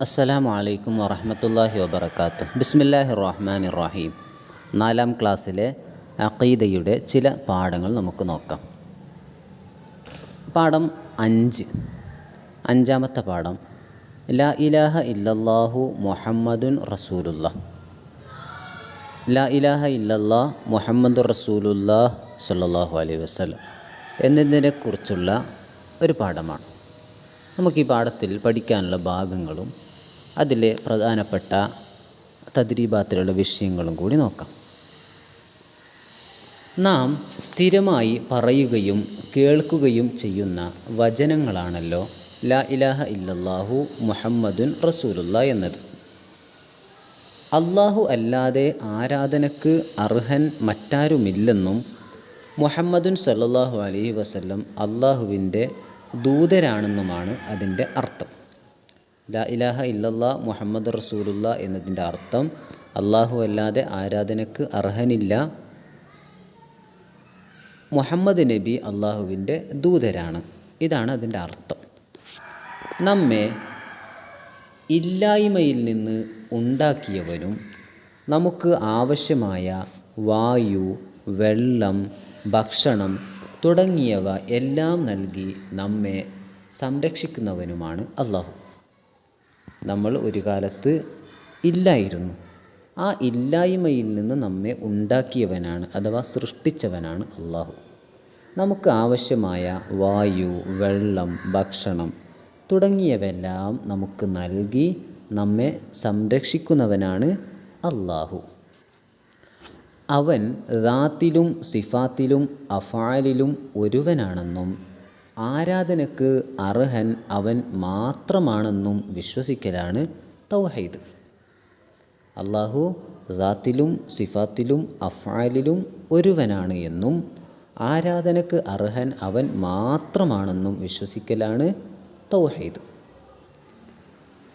അസ്സലാമു അലൈക്കും വറഹമത്തല്ലാഹി വബർക്കാത്തു ബിസ്മില്ലാഹി റഹ്മാൻ റഹീം നാലാം ക്ലാസ്സിലെ അഖീദയുടെ ചില പാഠങ്ങൾ നമുക്ക് നോക്കാം. പാഠം അഞ്ച്. അഞ്ചാമത്തെ പാഠം. ലാ ഇലാഹ ഇല്ലല്ലാഹു മുഹമ്മദുൻ റസൂലുള്ള ലാ ഇലാഹ ഇല്ലല്ലാ മുഹമ്മദുർ റസൂലുല്ലാ സല്ലല്ലാഹു അലൈഹി വസല്ലം എന്നതിനെക്കുറിച്ചുള്ള ഒരു പാഠമാണ്. നമുക്ക് ഈ പാഠത്തിൽ പഠിക്കാനുള്ള ഭാഗങ്ങളും അതിലെ പ്രധാനപ്പെട്ട തദ്രീബാത്തിലുള്ള വിഷയങ്ങളും കൂടി നോക്കാം. നാം സ്ഥിരമായി പറയുകയും കേൾക്കുകയും ചെയ്യുന്ന വചനങ്ങളാണല്ലോ ലാ ഇലാഹ ഇല്ലല്ലാഹു മുഹമ്മദുൻ റസൂലുള്ള എന്നത്. അള്ളാഹു അല്ലാതെ ആരാധനക്ക് അർഹൻ മറ്റാരുമില്ലെന്നും മുഹമ്മദുൻ സല്ലാഹു അലൈഹി വസല്ലം അള്ളാഹുവിന്റെ ദൂതരാണെന്നുമാണ് അതിന്റെ അർത്ഥം. ലാ ഇലാഹ ഇല്ലല്ലാ മുഹമ്മദ് റസൂലുള്ള എന്നതിന്റെ അർത്ഥം അള്ളാഹു അല്ലാതെ ആരാധനക്ക് അർഹനില്ല. മുഹമ്മദ് നബി അള്ളാഹുവിന്റെ ദൂതരാണ്. ഇതാണ് അതിന്റെ അർത്ഥം. നമ്മെ ഇല്ലായ്മയിൽ നിന്ന് ഉണ്ടാക്കിയവനും നമുക്ക് ആവശ്യമായ വായു വെള്ളം ഭക്ഷണം തുടങ്ങിയവ എല്ലാം നൽകി നമ്മെ സംരക്ഷിക്കുന്നവനുമാണ് അള്ളാഹു നമ്മൾ ഒരു കാലത്ത് ഇല്ലായിരുന്നു. ആ ഇല്ലായ്മയിൽ നിന്ന് നമ്മെ ഉണ്ടാക്കിയവനാണ് അഥവാ സൃഷ്ടിച്ചവനാണ് അള്ളാഹു. നമുക്ക് ആവശ്യമായ വായു വെള്ളം ഭക്ഷണം തുടങ്ങിയവെല്ലാം നമുക്ക് നൽകി നമ്മെ സംരക്ഷിക്കുന്നവനാണ് അള്ളാഹു. അവൻ റാത്തിലും സിഫാത്തിലും അഫാലിലും ഒരുവനാണെന്നും ആരാധനക്ക് അർഹൻ അവൻ മാത്രമാണെന്നും വിശ്വസിക്കലാണ് തൗഹീദ്. അള്ളാഹു റാത്തിലും സിഫാത്തിലും അഫാലിലും ഒരുവനാണ് എന്നും ആരാധനക്ക് അർഹൻ അവൻ മാത്രമാണെന്നും വിശ്വസിക്കലാണ് തൗഹീദ്.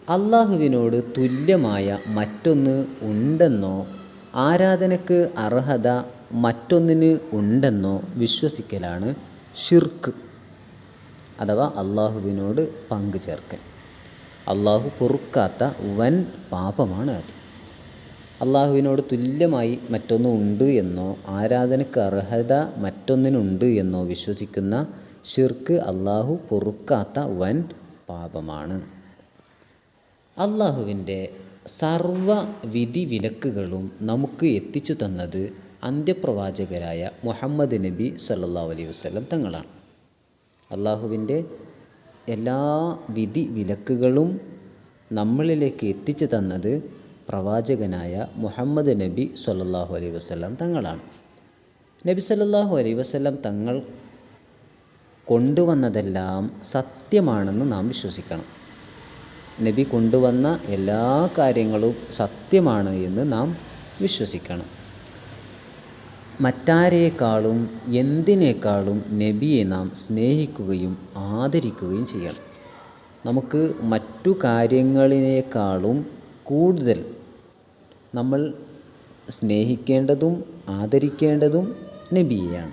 അള്ളാഹുവിനോട് തുല്യമായ മറ്റൊന്ന് ഉണ്ടെന്നോ ആരാധനക്ക് അർഹത മറ്റൊന്നിന് ഉണ്ടെന്നോ വിശ്വസിക്കലാണ് ഷിർക്ക് അഥവാ അള്ളാഹുവിനോട് പങ്കു ചേർക്കൽ. അള്ളാഹു പൊറുക്കാത്ത വൻ പാപമാണ് അത്. അള്ളാഹുവിനോട് തുല്യമായി മറ്റൊന്ന് ഉണ്ട് എന്നോ ആരാധനയ്ക്ക് അർഹത മറ്റൊന്നിനുണ്ട് എന്നോ വിശ്വസിക്കുന്ന ഷിർക്ക് അള്ളാഹു പൊറുക്കാത്ത വൻ പാപമാണ്. അള്ളാഹുവിന്റെ സർവ വിധി വിലക്കുകളും നമുക്ക് എത്തിച്ചു തന്നത് അന്ത്യപ്രവാചകരായ മുഹമ്മദ് നബി സല്ലാ അലൈഹി വസ്ലം തങ്ങളാണ്. അള്ളാഹുവിന്റെ എല്ലാ വിധി വിലക്കുകളും നമ്മളിലേക്ക് എത്തിച്ചു തന്നത് പ്രവാചകനായ മുഹമ്മദ് നബി സല്ലാഹു അലൈഹി വസ്ലം തങ്ങളാണ്. നബി സല്ലാഹു അലൈഹി വസ്ലം തങ്ങൾ കൊണ്ടുവന്നതെല്ലാം സത്യമാണെന്ന് നാം വിശ്വസിക്കണം. നബി കൊണ്ടുവന്ന എല്ലാ കാര്യങ്ങളും സത്യമാണ് എന്ന് നാം വിശ്വസിക്കണം. മറ്റാരേക്കാളും എന്തിനേക്കാളും നബിയെ നാം സ്നേഹിക്കുകയും ആദരിക്കുകയും ചെയ്യണം. നമുക്ക് മറ്റു കാര്യങ്ങളിനേക്കാളും കൂടുതൽ നമ്മൾ സ്നേഹിക്കേണ്ടതും ആദരിക്കേണ്ടതും നബിയെയാണ്.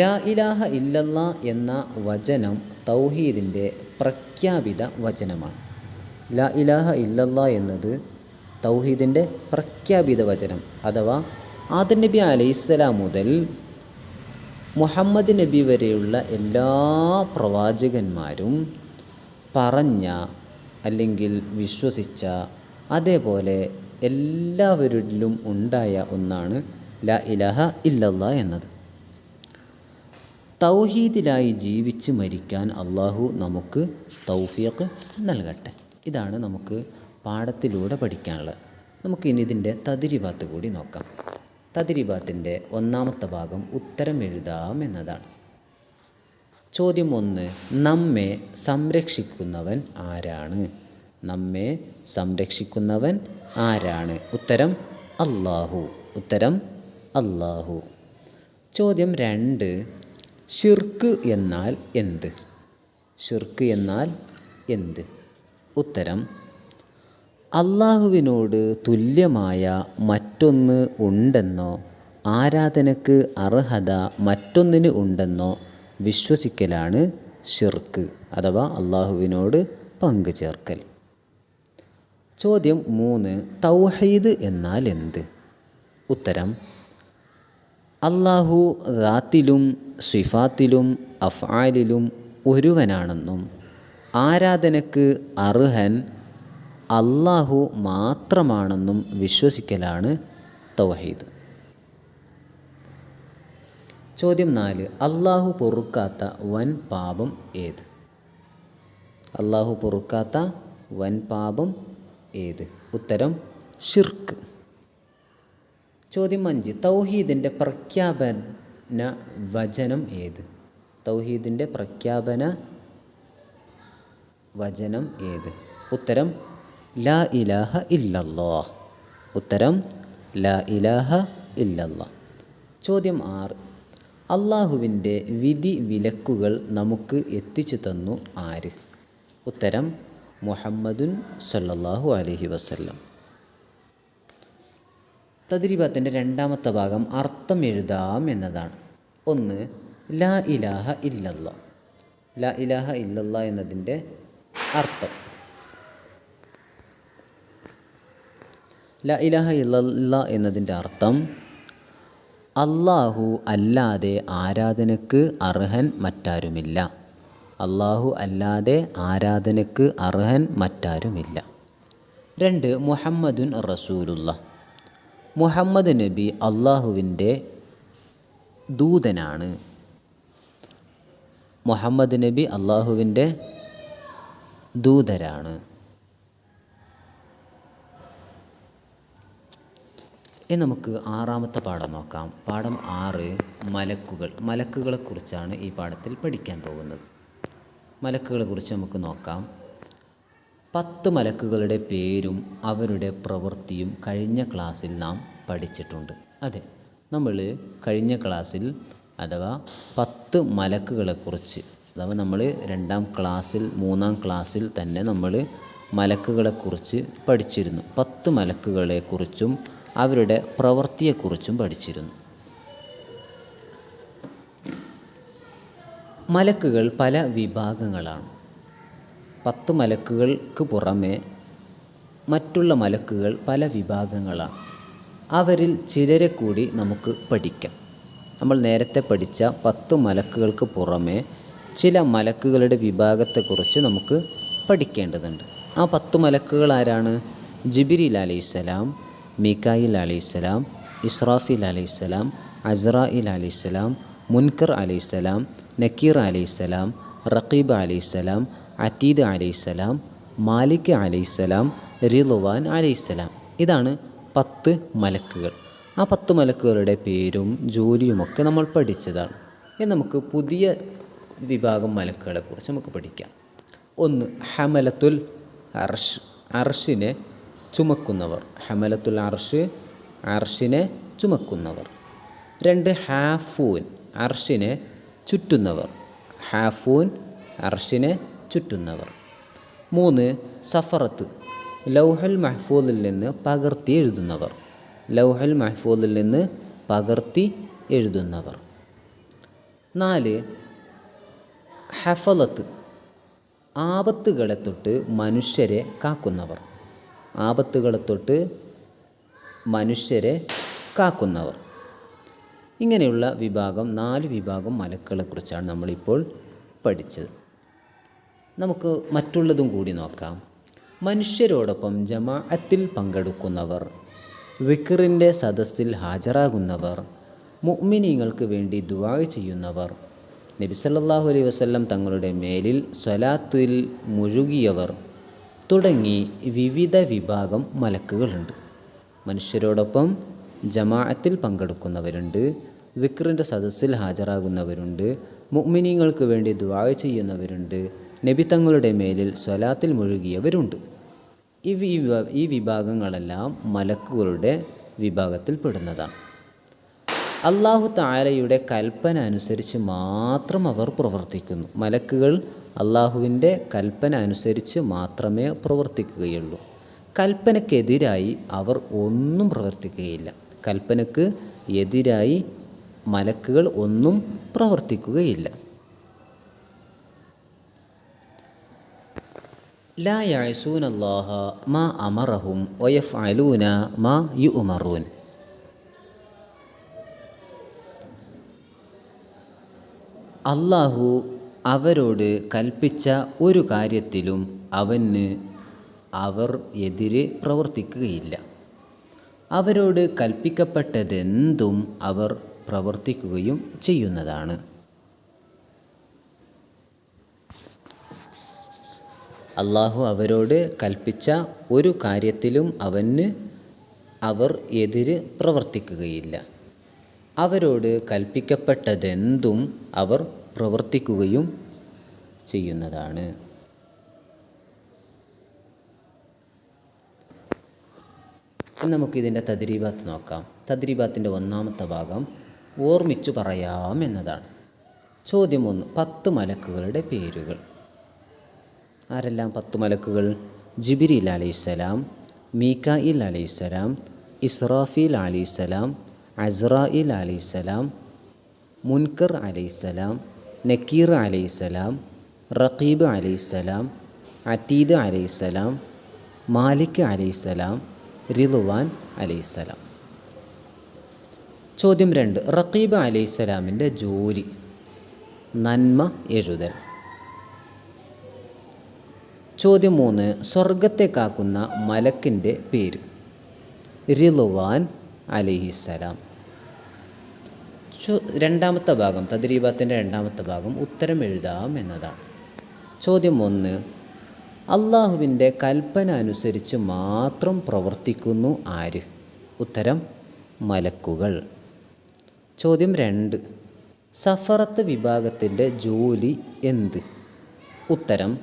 ലാ ഇലാഹ ഇല്ലല്ല എന്ന വചനം തൗഹീദിന്റെ പ്രഖ്യാപിത വചനമാണ്. ലാ ഇലാഹ ഇല്ലല്ല എന്നത് തൗഹീദിന്റെ പ്രഖ്യാപിത വചനം അഥവാ ആദൻ നബി അലൈഹിസ്സലാം മുതൽ മുഹമ്മദ് നബി വരെയുള്ള എല്ലാ പ്രവാചകന്മാരും പറഞ്ഞ അല്ലെങ്കിൽ വിശ്വസിച്ച അതേപോലെ എല്ലാവരിലും ഉണ്ടായ ഒന്നാണ് ല ഇലഹ ഇല്ലല്ല എന്നത്. തൗഹീദിലായി ജീവിച്ച് മരിക്കാൻ അള്ളാഹു നമുക്ക് തൗഫീഖ് നൽകട്ടെ. ഇതാണ് നമുക്ക് പാഠത്തിലൂടെ പഠിക്കാനുള്ളത്. നമുക്കിനി ഇതിന്റെ തതിരിബാത്ത് കൂടി നോക്കാം. തതിരിബാത്തിന്റെ ഒന്നാമത്തെ ഭാഗം ഉത്തരം എഴുതാം എന്നതാണ്. ചോദ്യം ഒന്ന് നമ്മെ സംരക്ഷിക്കുന്നവൻ ആരാണ്? നമ്മെ സംരക്ഷിക്കുന്നവൻ ആരാണ്? ഉത്തരം അള്ളാഹു ഉത്തരം അള്ളാഹു ചോദ്യം രണ്ട് ഷിർക്ക് എന്നാൽ എന്ത്? ഷിർക്ക് എന്നാൽ എന്ത്? ഉത്തരം അള്ളാഹുവിനോട് തുല്യമായ മറ്റൊന്ന് ഉണ്ടെന്നോ? ആരാധനക്ക് അർഹത മറ്റൊന്നിന് ഉണ്ടെന്നോ? വിശ്വസിക്കലാണ് ഷിർക്ക് അഥവാ അള്ളാഹുവിനോട് പങ്കു ചേർക്കൽ. ചോദ്യം മൂന്ന് തൗഹീദ് എന്നാൽ എന്ത്? ഉത്തരം അള്ളാഹു റാത്തിലും സിഫാത്തിലും അഫ്ആലിലും ഒരുവനാണെന്നും ആരാധനക്ക് അർഹൻ അള്ളാഹു മാത്രമാണെന്നും വിശ്വസിക്കലാണ് തൗഹീദ്. ചോദ്യം നാല് അള്ളാഹു പൊറുക്കാത്ത വൻ പാപം ഏത്? അള്ളാഹു പൊറുക്കാത്ത വൻ പാപം ഏത്? ഉത്തരം ഷിർക്ക് ചോദ്യം അഞ്ച് തൗഹീദിന്റെ പ്രഖ്യാപന വചനം ഏത്? തൗഹീദിന്റെ പ്രഖ്യാപന വചനം ഏത്? ഉത്തരം ലാ ഇലാഹ ഇല്ലല്ലോ ഉത്തരം ലാ ഇലാഹ ഇല്ലല്ല. ചോദ്യം ആറ്. അള്ളാഹുവിന്റെ വിധി വിലക്കുകൾ നമുക്ക് എത്തിച്ചു തന്നു ആര്? ഉത്തരം മുഹമ്മദുൻ സല്ലാഹു അലഹി വസ്ല്ലം. തദ്രിബത്തിന്റെ രണ്ടാമത്തെ ഭാഗം അർത്ഥം എഴുതാം എന്നതാണ്. ഒന്ന് ലാ ഇലാഹ ഇല്ലല്ല. ലാ ഇലാഹ ഇല്ലല്ല എന്നതിന്റെ അർത്ഥം. ലാ ഇലഹ ഇല്ല എന്നതിന്റെ അർത്ഥം അള്ളാഹു അല്ലാതെ ആരാധനക്ക് അർഹൻ മറ്റാരുമില്ല. അള്ളാഹു അല്ലാതെ ആരാധനക്ക് അർഹൻ മറ്റാരുമില്ല. രണ്ട് മുഹമ്മദുൻ റസൂലുള്ള. മുഹമ്മദ് നബി അള്ളാഹുവിന്റെ ദൂതനാണ്. മുഹമ്മദ് നബി അള്ളാഹുവിന്റെ ദൂതരാണ്. ഇനി നമുക്ക് ആറാമത്തെ പാഠം നോക്കാം. പാഠം ആറ് മലക്കുകൾ. മലക്കുകളെക്കുറിച്ചാണ് ഈ പാഠത്തിൽ പഠിക്കാൻ പോകുന്നത്. മലക്കുകളെക്കുറിച്ച് നമുക്ക് നോക്കാം. പത്ത് മലക്കുകളുടെ പേരും അവരുടെ പ്രവൃത്തിയും കഴിഞ്ഞ ക്ലാസ്സിൽ നാം പഠിച്ചിട്ടുണ്ട്. അതെ നമ്മൾ കഴിഞ്ഞ ക്ലാസ്സിൽ അഥവാ പത്ത് മലക്കുകളെക്കുറിച്ച് അഥവാ നമ്മൾ രണ്ടാം ക്ലാസ്സിൽ മൂന്നാം ക്ലാസ്സിൽ തന്നെ നമ്മൾ മലക്കുകളെക്കുറിച്ച് പഠിച്ചിരുന്നു. പത്ത് മലക്കുകളെക്കുറിച്ചും അവരുടെ പ്രവൃത്തിയെക്കുറിച്ചും പഠിച്ചിരുന്നു. മലക്കുകൾ പല വിഭാഗങ്ങളാണ്. പത്ത് മലക്കുകൾക്ക് പുറമെ മറ്റുള്ള മലക്കുകൾ പല വിഭാഗങ്ങളാണ്. അവരിൽ ചിലരെ കൂടി നമുക്ക് പഠിക്കാം. നമ്മൾ നേരത്തെ പഠിച്ച പത്ത് മലക്കുകൾക്ക് പുറമെ ചില മലക്കുകളുടെ വിഭാഗത്തെക്കുറിച്ച് നമുക്ക് പഠിക്കേണ്ടതുണ്ട്. ആ പത്ത് മലക്കുകൾ ആരാണ്? ജിബിരിൽ അലൈഹിസ്സലാം മീക്കായിൽ അലൈഹിസ്സലാം ഇസ്രാഫിൽ അലൈഹിസ്സലാം അസ്രായിൽ അലൈഹിസ്സലാം മുൻകർ അലൈഹിസ്സലാം നക്കീർ അലൈഹിസ്സലാം റഖീബ് അലൈഹിസ്സലാം അറ്റീദ് അലൈഹിസ്സലാം മാലിക് അലൈഹിസ്സലാം റിലുവാൻ അലൈഹിസ്സലാം ഇതാണ് പത്ത് മലക്കുകൾ. ആ പത്ത് മലക്കുകളുടെ പേരും ജോലിയുമൊക്കെ നമ്മൾ പഠിച്ചതാണ്. ഇനി നമുക്ക് പുതിയ വിഭാഗം മലക്കുകളെക്കുറിച്ച് നമുക്ക് പഠിക്കാം. ഒന്ന് ഹമലത്തുൽ അർഷ്. അർഷിനെ ചുമക്കുന്നവർ. ഹമലത്തുൽ അർഷ് അർഷിനെ ചുമക്കുന്നവർ. രണ്ട് ഹാഫൂൻ അർഷിനെ ചുറ്റുന്നവർ. ഹാഫൂൻ അർഷിനെ ചുറ്റുന്നവർ. മൂന്ന് സഫറത്ത് ലൗഹൽ മഹ്ഫൂദിൽ നിന്ന് പകർത്തി എഴുതുന്നവർ. ലൗഹൽ മഹ്ഫൂദിൽ നിന്ന് പകർത്തി എഴുതുന്നവർ. നാല് ഹഫലത്ത് ആപത്തുകളെ തൊട്ട് മനുഷ്യരെ കാക്കുന്നവർ. ആപത്തുകളെ തൊട്ട് മനുഷ്യരെ കാക്കുന്നവർ. ഇങ്ങനെയുള്ള വിഭാഗം നാല് വിഭാഗം മലക്കുകളെക്കുറിച്ചാണ് നമ്മളിപ്പോൾ പഠിച്ചത്. നമുക്ക് മറ്റുള്ളതും കൂടി നോക്കാം. മനുഷ്യരോടൊപ്പം ജമാഅത്തിൽ പങ്കെടുക്കുന്നവർ വിക്റിന്റെ സദസ്സിൽ ഹാജരാകുന്നവർ മുഅ്മിനീങ്ങൾക്ക് വേണ്ടി ദുവാ ചെയ്യുന്നവർ നബി സല്ലല്ലാഹു അലൈഹി വസല്ലം തങ്ങളുടെ മേലിൽ സ്വലാത്തിൽ മുഴുകിയവർ തുടങ്ങി വിവിധ വിഭാഗം മലക്കുകളുണ്ട്. മനുഷ്യരോടൊപ്പം ജമാഅത്തിൽ പങ്കെടുക്കുന്നവരുണ്ട് വിക്രിന്റെ സദസ്സിൽ ഹാജരാകുന്നവരുണ്ട് മുഅ്മിനീങ്ങൾക്ക് വേണ്ടി ദുആ ചെയ്യുന്നവരുണ്ട് നബി തങ്ങളുടെ മേലിൽ സ്വലാത്തിൽ മുഴുകിയവരുണ്ട്. ഈ വിഭാ ഈ വിഭാഗങ്ങളെല്ലാം മലക്കുകളുടെ വിഭാഗത്തിൽ പെടുന്നതാണ്. അള്ളാഹു താലയുടെ കൽപ്പന അനുസരിച്ച് മാത്രം അവർ പ്രവർത്തിക്കുന്നു. മലക്കുകൾ അള്ളാഹുവിന്റെ കൽപ്പന അനുസരിച്ച് മാത്രമേ പ്രവർത്തിക്കുകയുള്ളൂ. കൽപ്പനക്കെതിരായി അവർ ഒന്നും പ്രവർത്തിക്കുകയില്ല. കൽപ്പനക്ക് എതിരായി മലക്കുകൾ ഒന്നും പ്രവർത്തിക്കുകയില്ല. ലാ അള്ളാഹ മാ അമറഹും ഒയഫ് അലൂന മാ യുഅമറൂൻ. അള്ളാഹു അവരോട് കൽപ്പിച്ച ഒരു കാര്യത്തിലും അവന് അവർ എതിരെ പ്രവർത്തിക്കുകയില്ല. അവരോട് കൽപ്പിക്കപ്പെട്ടതെന്തും അവർ പ്രവർത്തിക്കുകയും ചെയ്യുന്നതാണ്. അള്ളാഹു അവരോട് കൽപ്പിച്ച ഒരു കാര്യത്തിലും അവന് അവർ എതിര് പ്രവർത്തിക്കുകയില്ല. അവരോട് കൽപ്പിക്കപ്പെട്ടതെന്തും അവർ പ്രവർത്തിക്കുകയും ചെയ്യുന്നതാണ്. നമുക്കിതിന്റെ തദ്രീബാത്ത് നോക്കാം. തദ്രീബാത്തിന്റെ ഒന്നാമത്തെ ഭാഗം ഓർമ്മിച്ചു പറയാം എന്നതാണ്. ചോദ്യം ഒന്ന് പത്ത് മലക്കുകളുടെ പേരുകൾ. ആരെല്ലാം പത്ത് മലക്കുകൾ? ജിബിരിൽ അലൈഹിസ്സലാം മീക്കായിൽ അലൈഹിസ്സലാം ഇസ്രാഫീൽ അലൈഹിസ്സലാം അസ്രായിൽ അലൈഹിസ്സലാം മുൻകർ അലൈഹിസ്സലാം നക്കീർ അലൈഹിസ്സലാം റഖീബ് അലൈഹിസ്സലാം അതീദ് അലൈഹിസ്സലാം മാലിക് അലൈഹിസ്സലാം റിളുവാൻ അലൈഹിസ്സലാം ചോദ്യം രണ്ട്. റഖീബ് അലൈസലാമിന്റെ ജോലി. നന്മ എഴുതൽ. ചോദ്യം മൂന്ന്. സ്വർഗത്തെ കാക്കുന്ന മലക്കിന്റെ പേര്. റിളുവാൻ അലിഹിസലാം ചോ രണ്ടാമത്തെ ഭാഗം തദ്രീബാത്തിന്റെ രണ്ടാമത്തെ ഭാഗം ഉത്തരം എഴുതാം എന്നതാണ്. ചോദ്യം ഒന്ന് അള്ളാഹുവിന്റെ കൽപ്പന അനുസരിച്ച് മാത്രം പ്രവർത്തിക്കുന്നു ആര്? ഉത്തരം മലക്കുകൾ. ചോദ്യം രണ്ട് സഫറത്ത് വിഭാഗത്തിന്റെ ജോലി എന്ത്? ഉത്തരം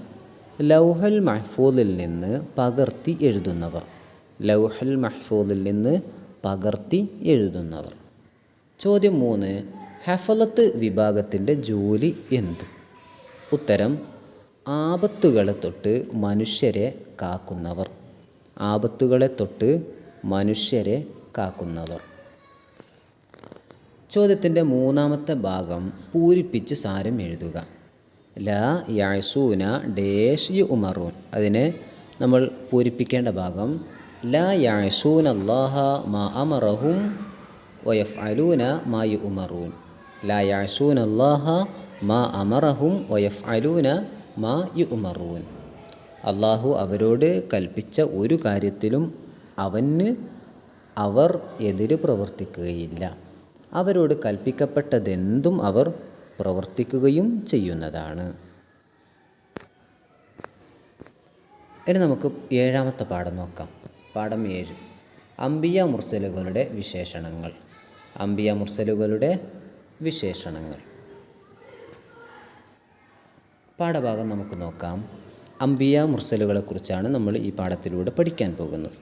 ലൗഹൽ മഹ്ഫൂദിൽ നിന്ന് പകർത്തി എഴുതുന്നവർ. ലൗഹൽ മഹ്ഫൂദിൽ നിന്ന് പകർത്തി എഴുതുന്നവർ. ചോദ്യം മൂന്ന് ഹഫലത്ത് വിഭാഗത്തിന്റെ ജോലി എന്ത്? ഉത്തരം ആപത്തുകളെ തൊട്ട് മനുഷ്യരെ കാക്കുന്നവർ. ആപത്തുകളെ തൊട്ട് മനുഷ്യരെ കാക്കുന്നവർ. ചോദ്യത്തിന്റെ മൂന്നാമത്തെ ഭാഗം പൂരിപ്പിച്ച് സാരം എഴുതുക. ല യാസൂന ഡേഷ് യു ഉമറൂൻ. അതിനെ നമ്മൾ പൂരിപ്പിക്കേണ്ട ഭാഗം ലാ മാ മാ മാ അള്ളാഹു അവരോട് കൽപ്പിച്ച ഒരു കാര്യത്തിലും അവന് അവർ എതിര് പ്രവർത്തിക്കുകയില്ല. അവരോട് കൽപ്പിക്കപ്പെട്ടതെന്തും അവർ പ്രവർത്തിക്കുകയും ചെയ്യുന്നതാണ്. ഇനി നമുക്ക് ഏഴാമത്തെ പാഠം നോക്കാം. പാഠം ഏഴ്. അംബിയ മുർസലുകളുടെ വിശേഷണങ്ങൾ. അംബിയ മുർസലുകളുടെ വിശേഷണങ്ങൾ. പാഠഭാഗം നമുക്ക് നോക്കാം. അംബിയ മുർസലുകളെക്കുറിച്ചാണ് നമ്മൾ ഈ പാഠത്തിലൂടെ പഠിക്കാൻ പോകുന്നത്.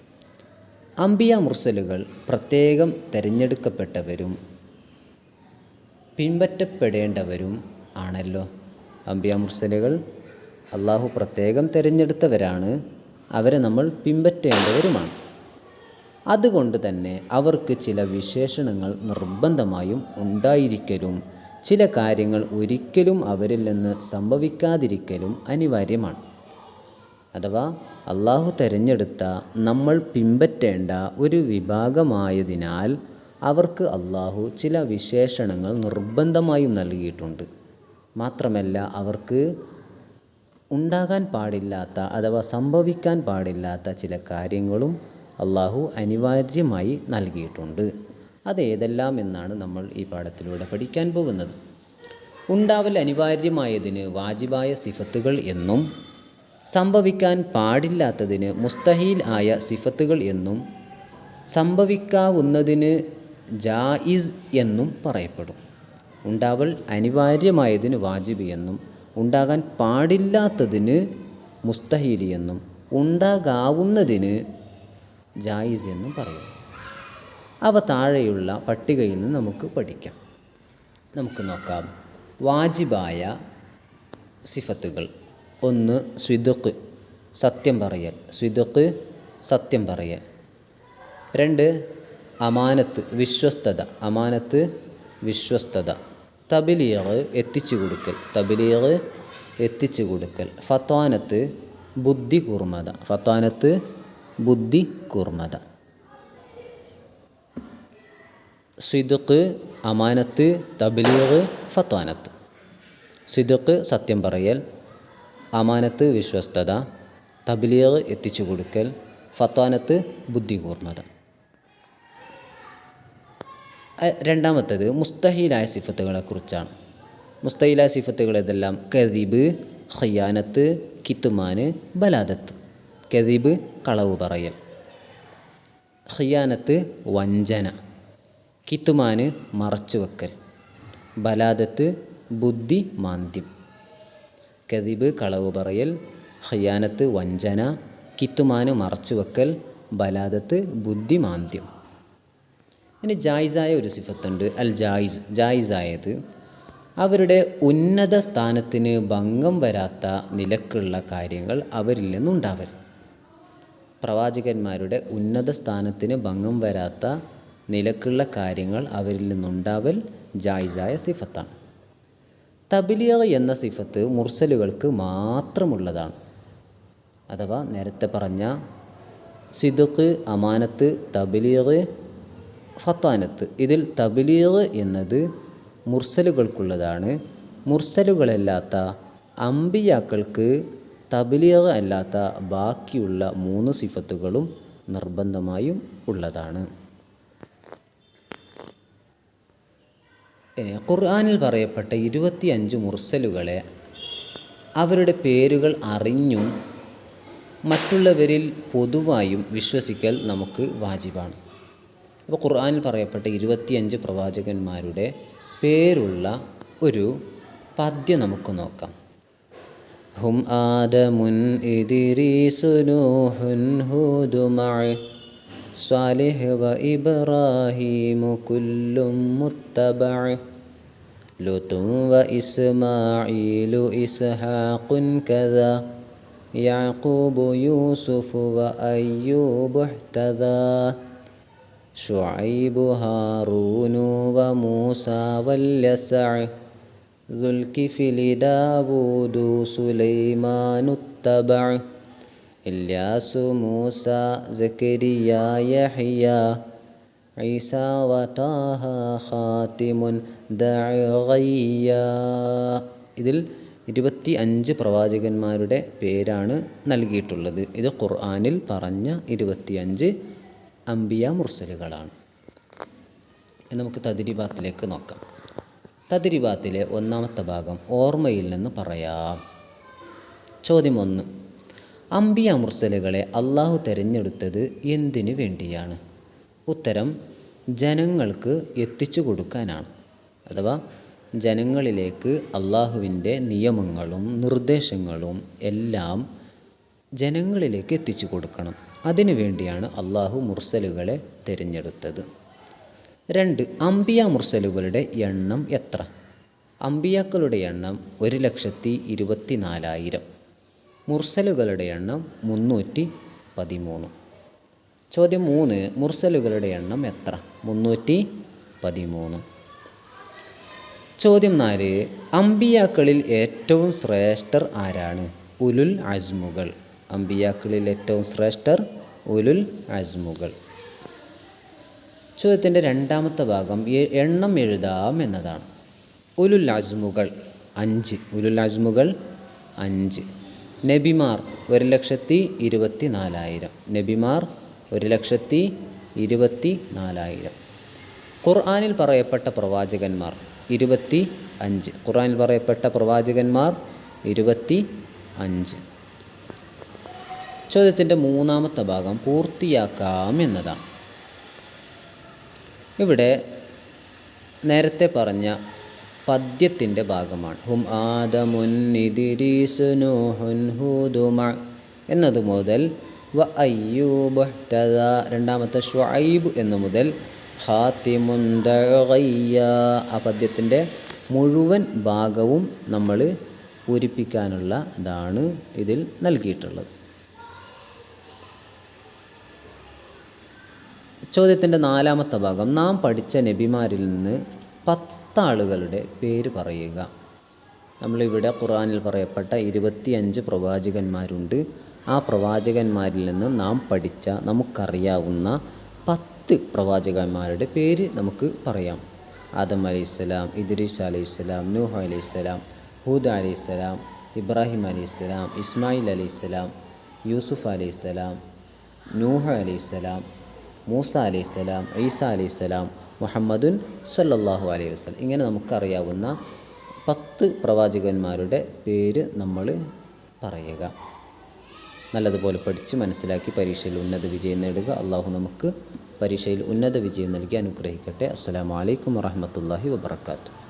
അംബിയ മുർസലുകൾ പ്രത്യേകം തിരഞ്ഞെടുക്കപ്പെട്ടവരും പിൻപറ്റപ്പെടേണ്ടവരും ആണല്ലോ. അംബിയ മുർസലുകൾ അള്ളാഹു പ്രത്യേകം തിരഞ്ഞെടുത്തവരാണ്. അവരെ നമ്മൾ പിൻപറ്റേണ്ടവരുമാണ്. അതുകൊണ്ട് തന്നെ അവർക്ക് ചില വിശേഷണങ്ങൾ നിർബന്ധമായും ഉണ്ടായിരിക്കലും ചില കാര്യങ്ങൾ ഒരിക്കലും അവരിൽ നിന്ന് സംഭവിക്കാതിരിക്കലും അനിവാര്യമാണ്. അഥവാ അള്ളാഹു തിരഞ്ഞെടുത്ത നമ്മൾ പിൻപറ്റേണ്ട ഒരു വിഭാഗമായതിനാൽ അവർക്ക് അള്ളാഹു ചില വിശേഷണങ്ങൾ നിർബന്ധമായും നൽകിയിട്ടുണ്ട്. മാത്രമല്ല അവർക്ക് ഉണ്ടാകാൻ പാടില്ലാത്ത അഥവാ സംഭവിക്കാൻ പാടില്ലാത്ത ചില കാര്യങ്ങളും അള്ളാഹു അനിവാര്യമായി നൽകിയിട്ടുണ്ട്. അതേതെല്ലാം എന്നാണ് നമ്മൾ ഈ പാഠത്തിലൂടെ പഠിക്കാൻ പോകുന്നത്. ഉണ്ടാവൽ അനിവാര്യമായതിന് വാജിബായ സിഫത്തുകൾ എന്നും സംഭവിക്കാൻ പാടില്ലാത്തതിന് മുസ്തഹീൽ ആയ സിഫത്തുകൾ എന്നും സംഭവിക്കാവുന്നതിന് ജായിസ് എന്നും പറയപ്പെടും. ഉണ്ടാവൽ അനിവാര്യമായതിന് വാജിബ് എന്നും ഉണ്ടാകാൻ പാടില്ലാത്തതിന് മുസ്തഹീലി എന്നും ഉണ്ടാകാവുന്നതിന് ജായിസ് എന്നും പറയും അവ താഴെയുള്ള പട്ടികയിൽ നിന്ന് നമുക്ക് പഠിക്കാം. നമുക്ക് നോക്കാം. വാജിബായ സിഫത്തുകൾ. ഒന്ന് സ്വിദുക്ക് സത്യം പറയൽ. സ്വിദുക്ക് സത്യം പറയൽ. രണ്ട് അമാനത്ത് വിശ്വസ്തത. അമാനത്ത് വിശ്വസ്തത. തബിലീഗ് എത്തിച്ചു കൊടുക്കൽ തബിലിയറ് എത്തിച്ചു കൊടുക്കൽ. ഫത്വാനത്ത് ബുദ്ധി കുർമത ഫത്വാനത്ത് ബുദ്ധി കുർമത. സിദുക്ക് അമാനത്ത് തബ്ലീഗ് ഫത്വാനത്ത്. സിദുക്ക് സത്യം പറയൽ അമാനത്ത് വിശ്വസ്തത തബ്ലീഗ് എത്തിച്ചു കൊടുക്കൽ ഫത്വാനത്ത് ബുദ്ധി കൂർമ്മത അ- രണ്ടാമത്തേത് മുസ്തഹീലായ സിഫത്തുകളെക്കുറിച്ചാണ് മുസ്തഹീലായ സിഫത്തുകൾ ഇതെല്ലാം കദീബ് ഹയ്യാനത്ത് കിത്തുമാന് ബലാദത്ത്. കദീബ് കളവ് പറയൽ. ഖിയാനത്ത് വഞ്ചന. കിത്തുമാന് മറച്ചു വെക്കൽ. ബലാദത്ത് ബുദ്ധി മാന്ദ്യം. കതിബ് കളവ് പറയൽ. ഖിയാനത്ത് വഞ്ചന. കിത്തുമാന് മറച്ചു വെക്കൽ. ബലാദത്ത് ബുദ്ധി മാന്ദ്യം. ഇനി ജായിസായ ഒരു സിഫത്തുണ്ട് അൽ ജായിസ് ജായിസായത് അവരുടെ ഉന്നത സ്ഥാനത്തിന് ഭംഗം വരാത്ത നിലക്കുള്ള കാര്യങ്ങൾ അവരിൽ നിന്നുണ്ടാവൽ. പ്രവാചകന്മാരുടെ ഉന്നത സ്ഥാനത്തിന് ഭംഗം വരാത്ത നിലക്കുള്ള കാര്യങ്ങൾ അവരിൽ നിന്നുണ്ടാവൽ ജായിസായ സിഫത്താണ്. തബിലിയ എന്ന സിഫത്ത് മുർസലുകൾക്ക് മാത്രമുള്ളതാണ്. അഥവാ നേരത്തെ പറഞ്ഞ സിദുക്ക് അമാനത്ത് തബിലീഗ് ഫത്താനത്ത് ഇതിൽ തബിലീഗ് എന്നത് മുർസലുകൾക്കുള്ളതാണ്. മുർസലുകളല്ലാത്ത അമ്പിയാക്കൾക്ക് തബിലീഗ് അല്ലാത്ത ബാക്കിയുള്ള മൂന്ന് സിഫത്തുകളും നിർബന്ധമായും ഉള്ളതാണ്. ഖുർആാനിൽ പറയപ്പെട്ട ഇരുപത്തിയഞ്ച് മുർസലുകളെ അവരുടെ പേരുകൾ അറിഞ്ഞും മറ്റുള്ളവരിൽ പൊതുവായും വിശ്വസിക്കൽ നമുക്ക് വാജിബാണ്. അപ്പോൾ ഖുർആാനിൽ പറയപ്പെട്ട ഇരുപത്തിയഞ്ച് പ്രവാചകന്മാരുടെ പേരുള്ള ഒരു പദ്യം നമുക്ക് നോക്കാം. ഹും ആദമുൻ ഇദിരീസുനൂഹുൻ ഹൂദുമായി സ്വാലിഹ് വ ഇബ്രാഹിമു കുല്ലും മുത്തബഅ് ലുത്തും വ ഇസ്മാഈലു ഇസ്ഹാഖുൻ കദ യഅഖൂബു യൂസുഫ് വ അയ്യൂബ് ഇഹ്തദാ هارون وموسى واليسع ذو الكفل داود سليمان اتبع إلياس موسى زكريا يحيى عيسى وطه خاتم دعغيا ഇതിൽ ഇരുപത്തി അഞ്ച് പ്രവാചകന്മാരുടെ പേരാണ് നൽകിയിട്ടുള്ളത് ഇത് ഖുർആനിൽ പറഞ്ഞ ഇരുപത്തിയഞ്ച് അംബിയ മുർസലുകളാണ്. നമുക്ക് തദ്രിബാത്തിലേക്ക് നോക്കാം. തദ്രിബാത്തിലെ ഒന്നാമത്തെ ഭാഗം ഓർമ്മയിൽ നിന്ന് പറയാം. ചോദ്യം ഒന്ന്. അംബിയ മുർസലുകളെ അള്ളാഹു തിരഞ്ഞെടുത്തത് എന്തിനു വേണ്ടിയാണ്? ഉത്തരം ജനങ്ങൾക്ക് എത്തിച്ചു കൊടുക്കാനാണ്. അഥവാ ജനങ്ങളിലേക്ക് അള്ളാഹുവിന്റെ നിയമങ്ങളും നിർദ്ദേശങ്ങളും എല്ലാം ജനങ്ങളിലേക്ക് എത്തിച്ചു കൊടുക്കണം. അതിനു വേണ്ടിയാണ് അള്ളാഹു മുർസലുകളെ തിരഞ്ഞെടുത്തത്. രണ്ട് അമ്പിയ മുർസലുകളുടെ എണ്ണം എത്ര? അമ്പിയാക്കളുടെ എണ്ണം ഒരു ലക്ഷത്തി ഇരുപത്തി നാലായിരം മുർസലുകളുടെ എണ്ണം മുന്നൂറ്റി പതിമൂന്ന് ചോദ്യം മൂന്ന് മുർസലുകളുടെ എണ്ണം എത്ര? മുന്നൂറ്റി പതിമൂന്ന് ചോദ്യം നാല് അമ്പിയാക്കളിൽ ഏറ്റവും ശ്രേഷ്ഠർ ആരാണ്? ഉലുൽ അസ്മുകൾ. അമ്പിയാക്കളിൽ ഏറ്റവും ശ്രേഷ്ഠർ ഉലുൽ അജ്മുകൾ. ചോദ്യത്തിന്റെ രണ്ടാമത്തെ ഭാഗം എണ്ണം എഴുതാം എന്നതാണ്. ഉലുൽ അജ്മുകൾ അഞ്ച്. ഉലുൽ അജ്മുകൾ അഞ്ച്. നബിമാർ ഒരു ലക്ഷത്തി ഇരുപത്തി നാലായിരം നബിമാർ ഒരു ലക്ഷത്തി ഇരുപത്തി നാലായിരം ഖുർആാനിൽ പറയപ്പെട്ട പ്രവാചകന്മാർ ഇരുപത്തി അഞ്ച്. ഖുർആാനിൽ പറയപ്പെട്ട പ്രവാചകന്മാർ ഇരുപത്തി അഞ്ച്. ചോദ്യത്തിന്റെ മൂന്നാമത്തെ ഭാഗം പൂർത്തിയാക്കാം എന്നതാണ്. ഇവിടെ നേരത്തെ പറഞ്ഞ പദ്യത്തിന്റെ ഭാഗമാണ്. ഹും ആദമുൻ എന്നത് മുതൽ വ അയ്യൂബ് രണ്ടാമത്തെ ഷുഐബ് എന്നു മുതൽ ഹാത്തിമുന്തയ്യ ആ പദ്യത്തിന്റെ മുഴുവൻ ഭാഗവും നമ്മൾ പൂരിപ്പിക്കാനുള്ള ഇതാണ് ഇതിൽ നൽകിയിട്ടുള്ളത്. ചോദ്യത്തിന്റെ നാലാമത്തെ ഭാഗം നാം പഠിച്ച നബിമാരിൽ നിന്ന് പത്താളുകളുടെ പേര് പറയുക. നമ്മളിവിടെ ഖുറാനിൽ പറയപ്പെട്ട ഇരുപത്തിയഞ്ച് പ്രവാചകന്മാരുണ്ട്. ആ പ്രവാചകന്മാരിൽ നിന്ന് നാം പഠിച്ച നമുക്കറിയാവുന്ന പത്ത് പ്രവാചകന്മാരുടെ പേര് നമുക്ക് പറയാം. ആദം അലൈഹിസ്സലാം ഇദ്രീസ് അലൈഹിസ്സലാം നൂഹ് അലൈഹിസ്സലാം ഹൂദ് അലൈഹിസ്സലാം ഇബ്രാഹിം അലൈഹിസ്സലാം ഇസ്മായിൽ അലൈഹിസ്സലാം യൂസുഫ് അലൈഹിസ്സലാം നൂഹ് അലൈഹിസ്സലാം മൂസ അലൈഹിസ്സലാം ഈസ അലൈഹിസ്സലാം മുഹമ്മദുൻ സല്ലാഹു അലൈഹി വസല്ലം. ഇങ്ങനെ നമുക്കറിയാവുന്ന പത്ത് പ്രവാചകന്മാരുടെ പേര് നമ്മൾ പറയുക. നല്ലതുപോലെ പഠിച്ച് മനസ്സിലാക്കി പരീക്ഷയിൽ ഉന്നത വിജയം നേടുക. അള്ളാഹു നമുക്ക് പരീക്ഷയിൽ ഉന്നത വിജയം നൽകി അനുഗ്രഹിക്കട്ടെ. അസ്സാം അലൈക്കും വറഹ്മത്തുള്ളാഹി വബറകാതുഹു.